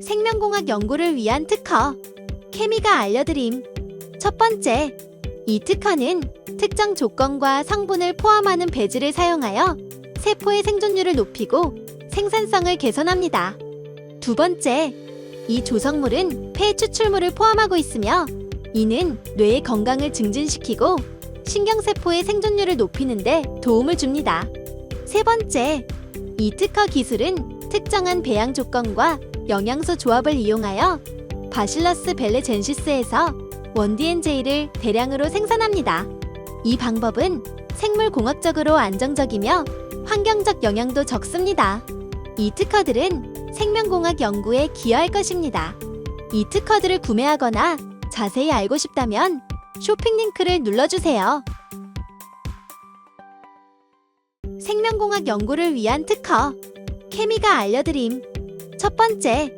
생명공학 연구를 위한 특허. 케미가 알려드림. 첫 번째, 이 특허는 특정 조건과 성분을 포함하는 배지를 사용하여 세포의 생존율을 높이고 생산성을 개선합니다. 두 번째, 이 조성물은 폐 추출물을 포함하고 있으며 이는 뇌의 건강을 증진시키고 신경세포의 생존율을 높이는 데 도움을 줍니다. 세 번째, 이 특허 기술은 특정한 배양 조건과 영양소 조합을 이용하여 바실러스 벨레젠시스에서 원디엔제이를 대량으로 생산합니다. 이 방법은 생물공학적으로 안정적이며 환경적 영향도 적습니다. 이 특허들은 생명공학 연구에 기여할 것입니다. 이 특허들을 구매하거나 자세히 알고 싶다면 쇼핑 링크를 눌러주세요. 생명공학 연구를 위한 특허. 케미가 알려드림. 첫 번째,